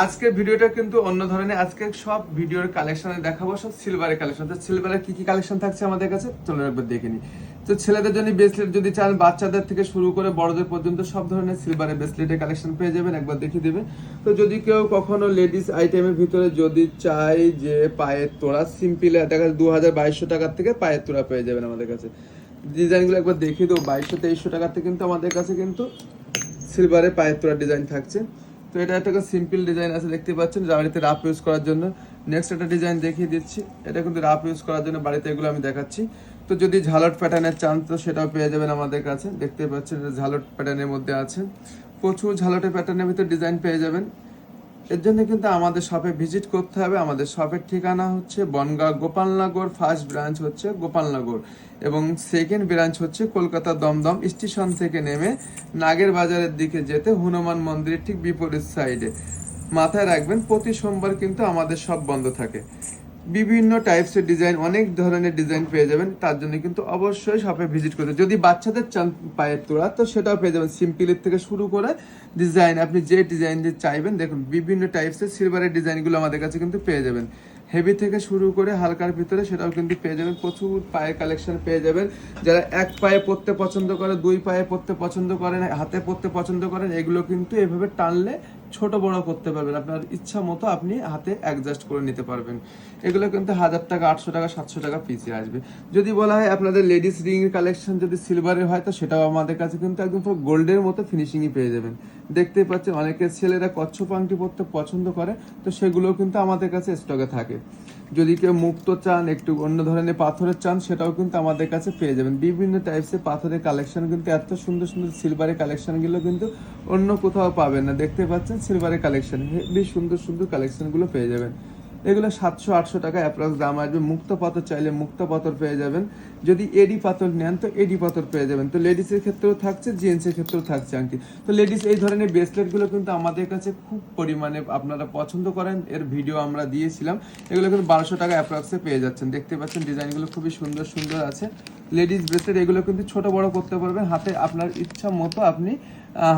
আজকের ভিডিওটা কিন্তু অন্য ধরনের। আজকে সব ভিডিওর কালেকশনে দেখাবো, সব সিলভারের কালেকশন তো সিলভারের কি কি কালেকশন থাকছে আমাদের কাছে? চলুন একবার দেখে নিই। তো ছেলেদের জন্য ব্রেসলেট যদি চান, বাচ্চাদের থেকে শুরু করে বড়দের পর্যন্ত সব ধরনের সিলভারের ব্রেসলেটের কালেকশন পেয়ে যাবেন, একবার দেখিয়ে দেবে তো যদি কেউ কখনো লেডিস আইটেমের ভিতরে যদি চাই যে পায়ের তোড়া সিম্পল দেখা দু হাজার বাইশশো টাকার থেকে পায়ের তোড়া পেয়ে যাবেন আমাদের কাছে। ডিজাইনগুলো একবার দেখিয়ে দেবো। বাইশশো, তেইশশো থেকে কিন্তু আমাদের কাছে কিন্তু সিলভারের পায়ের তোড়া ডিজাইন থাকছে। তো এটা একটা সিম্পল ডিজাইন আছে দেখতে পাচ্ছেন, যা বাড়িতে রাফ ইউজ করার জন্য। নেক্সট একটা ডিজাইন দেখিয়ে দিচ্ছি। এটা কিন্তু রাফ ইউজ করার জন্য বাড়িতে এগুলো আমি দেখাচ্ছি। তো যদি ঝালট প্যাটার্নের চান, তো সেটাও পেয়ে যাবেন আমাদের কাছে। দেখতে পাচ্ছেন ঝালট প্যাটার্নের মধ্যে আছে। প্রচুর ঝালটের প্যাটার্নের ভিতরে ডিজাইন পেয়ে যাবেন। এর জন্য কিন্তু আমাদের শপে ভিজিট করতে হবে। আমাদের শপের ঠিকানা হচ্ছে বনগাঁ গোপালনগর ফার্স্ট ব্রাঞ্চ হচ্ছে গোপালনগর এবং সেকেন্ড ব্রাঞ্চ হচ্ছে কলকাতা দমদম স্টেশন থেকে নেমে নাগের বাজারের দিকে যেতে হনুমান মন্দিরের ঠিক বিপরীত সাইডে মাথায় রাখবেন, প্রতি সোমবার কিন্তু আমাদের সব বন্ধ থাকে। বিভিন্ন টাইপসের ডিজাইন অনেক ধরনের ডিজাইন পেয়ে যাবেন। তার জন্য কিন্তু অবশ্যই শপে ভিজিট করতে যদি বাচ্চাদের চান পায়ের তোড়া, তো সেটাও পেয়ে যাবেন। সিম্পলের থেকে শুরু করে ডিজাইন আপনি যে ডিজাইন যে চাইবেন, দেখুন, বিভিন্ন টাইপসের সিলভারের ডিজাইনগুলো আমাদের কাছে কিন্তু পেয়ে যাবেন। হেভি থেকে শুরু করে হালকার ভিতরে সেটাও কিন্তু পেয়ে যাবেন। প্রচুর পায়ের কালেকশন পেয়ে যাবেন। যারা এক পায়ে পরতে পছন্দ করে, দুই পায়ে পরতে পছন্দ করেন হাতে পরতে পছন্দ করেন, এগুলো কিন্তু এভাবে টানলে ছোট বড় করতে পারবেন। আপনার ইচ্ছা মতো আপনি হাতে অ্যাডজাস্ট করে নিতে পারবেন। এগুলো কিন্তু হাজার টাকা, আটশো টাকা, সাতশো টাকা পিসে আসবে। যদি বলা হয় আপনাদের লেডিস রিংয়ের কালেকশন যদি সিলভারের হয়, তো সেটাও আমাদের কাছে কিন্তু একদম পুরো গোল্ডের মতো ফিনিশিংই পেয়ে যাবেন। দেখতেই পাচ্ছেন অনেকে ছেলেরা কচ্ছপ আংটি পরতে পছন্দ করে, তো সেগুলো কিন্তু আমাদের কাছে স্টকে থাকে। যদি কেউ মুক্ত চান, একটু অন্য ধরনের পাথরের চান, সেটাও কিন্তু আমাদের কাছে পেয়ে যাবেন। বিভিন্ন টাইপসের পাথরের কালেকশন কিন্তু, এত সুন্দর সুন্দর সিলভারের কালেকশনগুলো কিন্তু অন্য কোথাও পাবেন না। দেখতে পাচ্ছেন সিলভারের কালেকশন বেশ সুন্দর সুন্দর কালেকশনগুলো পেয়ে যাবেন। এগুলো সাতশো, আটশো টাকা অ্যাপ্রক্স দাম আসবে। মুক্ত পাথর চাইলে মুক্ত পাথর পেয়ে যাবেন। যদি এডি পাথর নেন তো এডি পাথর পেয়ে যাবেন। তো লেডিসের ক্ষেত্রেও থাকছে জেন্টসের ক্ষেত্রেও থাকছে আংটি। তো লেডিস এই ধরনের ব্রেসলেটগুলো কিন্তু আমাদের কাছে খুব পরিমাণে আপনারা পছন্দ করেন। এর ভিডিও আমরা দিয়েছিলাম। এগুলো কিন্তু বারোশো টাকা অ্যাপ্রক্সে পেয়ে যাচ্ছেন। দেখতে পাচ্ছেন ডিজাইনগুলো খুবই সুন্দর সুন্দর আছে। লেডিস ব্রেসলেট এগুলো কিন্তু ছোট বড় করতে পারবেন, হাতে আপনার ইচ্ছা মতো আপনি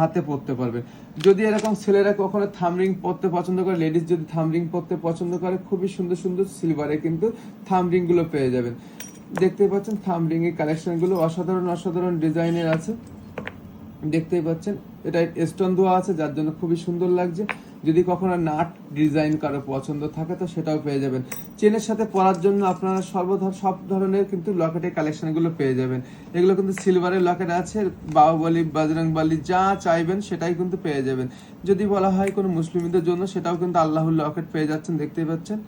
হাতে পরতে পারবেন। যদি এরকম ছেলেরা কখনো থামরিং পরতে পছন্দ করে, লেডিস যদি থামরিং পরতে পছন্দ করে, খুবই সুন্দর সুন্দর সিলভারে কিন্তু থামরিংগুলো পেয়ে যাবেন। দেখতে পাচ্ছেন থামরিং এর কালেকশনগুলো অসাধারণ অসাধারণ ডিজাইনের আছে। দেখতেই পাচ্ছেন, এটা স্টোন দেওয়া আছে, যার জন্য খুবই সুন্দর লাগছে। যদি কখনো নাট ডিজাইন কারও পছন্দ থাকে, তো সেটাও পেয়ে যাবেন। চেনের সাথে পরার জন্য আপনারা সর্বধর সব ধরনের কিন্তু লকেটের কালেকশনগুলো পেয়ে যাবেন। এগুলো কিন্তু সিলভারের লকেট আছে, বাহুবলি, বজরং বালি, যা চাইবেন সেটাই কিন্তু পেয়ে যাবেন। যদি বলা হয় কোনো মুসলিমদের জন্য, সেটাও কিন্তু আল্লাহর লকেট পেয়ে যাচ্ছেন, দেখতেই পাচ্ছেন।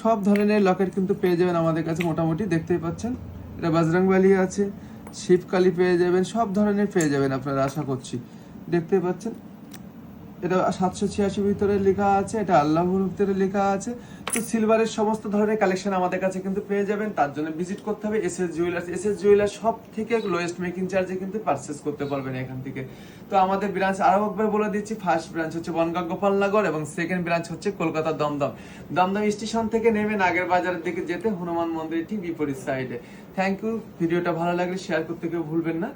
সব ধরনের লকেট কিন্তু পেয়ে যাবেন আমাদের কাছে মোটামুটি, দেখতেই পাচ্ছেন। এটা বজরং বালি আছে, শিবকালি পেয়ে যাবেন, সব ধরনের পেয়ে যাবেন আপনারা, আশা করছি। দেখতে পাচ্ছেন। এটা সাতশো ছিয়াশি ভিতরে লেখা আছে, এটা আল্লাহর ভিতরে লেখা আছে। তো সিলভারের সমস্ত ধরনের কালেকশন আমাদের কাছে কিন্তু পেয়ে যাবেন। তার জন্য ভিজিট করতে হবে S S jewellers S S jewellers সব থেকে লোয়েস্ট মেকিং চার্জে কিন্তু পারচেস করতে পারবেন এখান থেকে। তো আমাদের ব্রাঞ্চ আরও একবার বলে দিচ্ছি ফার্স্ট ব্রাঞ্চ হচ্ছে বনগাঁ গোপালনগর এবং সেকেন্ড ব্রাঞ্চ হচ্ছে কলকাতা দমদম। দমদম স্টেশন থেকে নেমে নাগের বাজারের দিকে যেতে হনুমান মন্দির ঠিক বিপরীত সাইডে থ্যাংক ইউ ভিডিওটা ভালো লাগলে শেয়ার করতে কেউ ভুলবেন না।